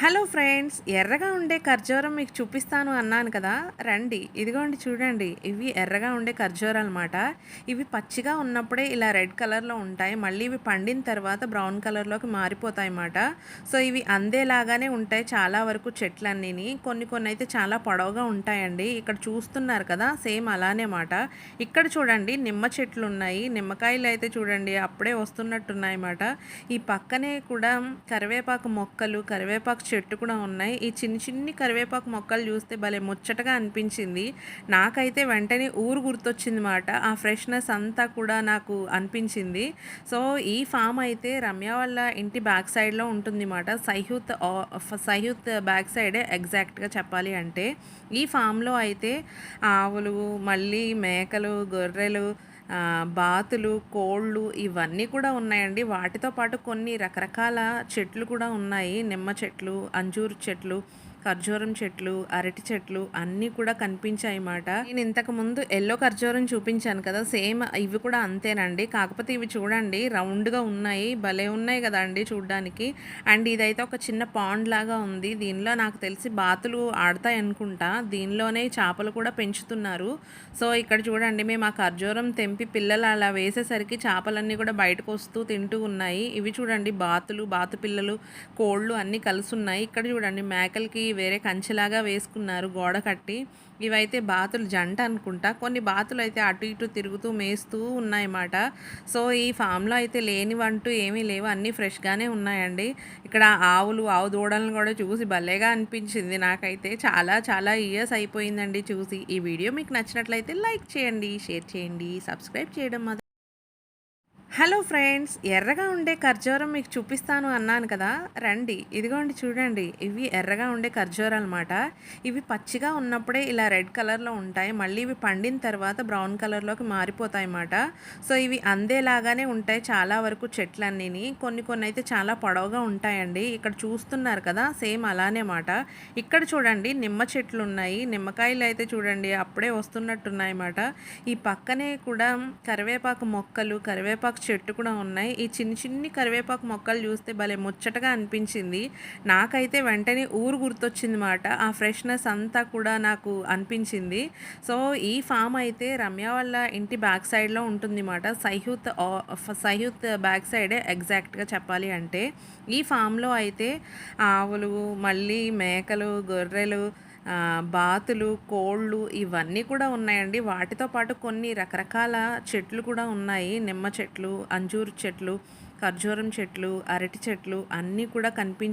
Hello friends ఎర్రగా ఉండే ఖర్జూరం మీకు చూపిస్తాను అన్నాను కదా? రండి ఇదిగోండి చూడండి. ఇవి ఎర్రగా ఉండే ఖర్జూరం అనమాట ఇవి పచ్చిగా ఉన్నప్పుడే ఇలా రెడ్ కలర్లో ఉంటాయి. మళ్ళీ ఇవి పండిన తర్వాత బ్రౌన్ కలర్లోకి మారిపోతాయి అన్నమాట. సో ఇవి అందేలాగానే ఉంటాయి చాలా వరకు చెట్లన్నీ కొన్ని కొన్ని అయితే చాలా పొడవుగా ఉంటాయండి. ఇక్కడ చూస్తున్నారు కదా సేమ్ అలానే మాట ఇక్కడ చూడండి నిమ్మ చెట్లు ఉన్నాయి. నిమ్మకాయలు అయితే చూడండి అప్పుడే వస్తున్నట్టున్నాయి అన్నమాట. ఈ పక్కనే కూడా కరివేపాకు మొక్కలు కరివేపాకు చెట్టు కూడా ఉన్నాయి. ఈ చిన్ని చిన్ని కరివేపాకు మొక్కలు చూస్తే భలే ముచ్చటగా అనిపించింది. నాకైతే వెంటనే ఊరు గుర్తొచ్చింది మాట ఆ ఫ్రెష్నెస్ అంతా కూడా నాకు అనిపించింది. సో ఈ ఫామ్ అయితే రమ్య వాళ్ళ ఇంటి బ్యాక్ సైడ్లో ఉంటుంది మాట సైహూత్ సైహూత్ బ్యాక్ సైడే ఎగ్జాక్ట్గా చెప్పాలి అంటే. ఈ ఫామ్లో అయితే ఆవులు మళ్ళీ మేకలు గొర్రెలు బాతులు కోళ్ళు ఇవన్నీ కూడా ఉన్నాయండి. వాటితో పాటు కొన్ని రకరకాల చెట్లు కూడా ఉన్నాయి. నిమ్మ చెట్లు అంజూరు చెట్లు ఖర్జూరం చెట్లు అరటి చెట్లు అన్నీ కూడా కనిపించాయి అన్నమాట. నేను ఇంతకు ముందు ఎల్లో ఖర్జూరం చూపించాను కదా సేమ్ ఇవి కూడా అంతేనండి. కాకపోతే ఇవి చూడండి రౌండ్గా ఉన్నాయి భలే ఉన్నాయి కదా అండి చూడడానికి. అండ్ ఇదైతే ఒక చిన్న పాండ్ లాగా ఉంది. దీనిలో నాకు తెలిసి బాతులు ఆడతాయి అనుకుంటా. దీనిలోనే చేపలు కూడా పెంచుతున్నారు. సో ఇక్కడ చూడండి మేము ఆ ఖర్జూరం తెంపి పిల్లలు అలా వేసేసరికి చేపలన్నీ కూడా బయటకు వస్తూ తింటూ ఉన్నాయి. ఇవి చూడండి బాతులు బాతు పిల్లలు కోళ్ళు అన్నీ కలిసి ఉన్నాయి ఇక్కడ చూడండి మేకలకి వేరే కంచెలాగా వేసుకున్నారు గోడ కట్టి. ఇవైతే బాతులు జంట అనుకుంటా. కొన్ని బాతులు అయితే అటు ఇటు తిరుగుతూ మేస్తూ ఉన్నాయన్నమాట. సో ఈ ఫామ్లో అయితే లేనివంటూ ఏమీ లేవు. అన్నీ ఫ్రెష్గానే ఉన్నాయండి. ఇక్కడ ఆవులు ఆవు దూడలను కూడా చూసి భలేగా అనిపించింది నాకైతే. చాలా చాలా ఇయర్స్ అయిపోయిందండి చూసి. ఈ వీడియో మీకు నచ్చినట్లయితే లైక్ చేయండి షేర్ చేయండి సబ్స్క్రైబ్ చేయడం హలో ఫ్రెండ్స్ ఎర్రగా ఉండే ఖర్జూరం మీకు చూపిస్తాను అన్నాను కదా? రండి ఇదిగోండి చూడండి. ఇవి ఎర్రగా ఉండే ఖర్జూరం అనమాట ఇవి పచ్చిగా ఉన్నప్పుడే ఇలా రెడ్ కలర్లో ఉంటాయి. మళ్ళీ ఇవి పండిన తర్వాత బ్రౌన్ కలర్లోకి మారిపోతాయి అన్నమాట. సో ఇవి అందేలాగానే ఉంటాయి చాలా వరకు చెట్లన్నీ కొన్ని కొన్ని అయితే చాలా పొడవుగా ఉంటాయండి. ఇక్కడ చూస్తున్నారు కదా సేమ్ అలానే మాట ఇక్కడ చూడండి నిమ్మ చెట్లు ఉన్నాయి. నిమ్మకాయలు అయితే చూడండి అప్పుడే వస్తున్నట్టున్నాయి అన్నమాట. ఈ పక్కనే కూడా కరివేపాకు మొక్కలు కరివేపాకు చెట్టు కూడా ఉన్నాయి. ఈ చిన్ని చిన్ని కరివేపాకు మొక్కలు చూస్తే భలే ముచ్చటగా అనిపించింది. నాకైతే వెంటనే ఊరు గుర్తొచ్చింది మాట ఆ ఫ్రెష్నెస్ అంతా కూడా నాకు అనిపించింది. సో ఈ ఫామ్ అయితే రమ్య వాళ్ళ ఇంటి బ్యాక్ సైడ్లో ఉంటుంది మాట సైహూత్ సైహూత్ బ్యాక్ సైడే ఎగ్జాక్ట్గా చెప్పాలి అంటే. ఈ ఫామ్లో అయితే ఆవులు మళ్ళీ మేకలు గొర్రెలు బాతులు కోళ్ళు ఇవన్నీ కూడా ఉన్నాయండి. వాటితో పాటు కొన్ని రకరకాల చెట్లు కూడా ఉన్నాయి. నిమ్మ చెట్లు అంజూరు చెట్లు ఖర్జూరం చెట్లు అరటి చెట్లు అన్నీ కూడా కనిపించ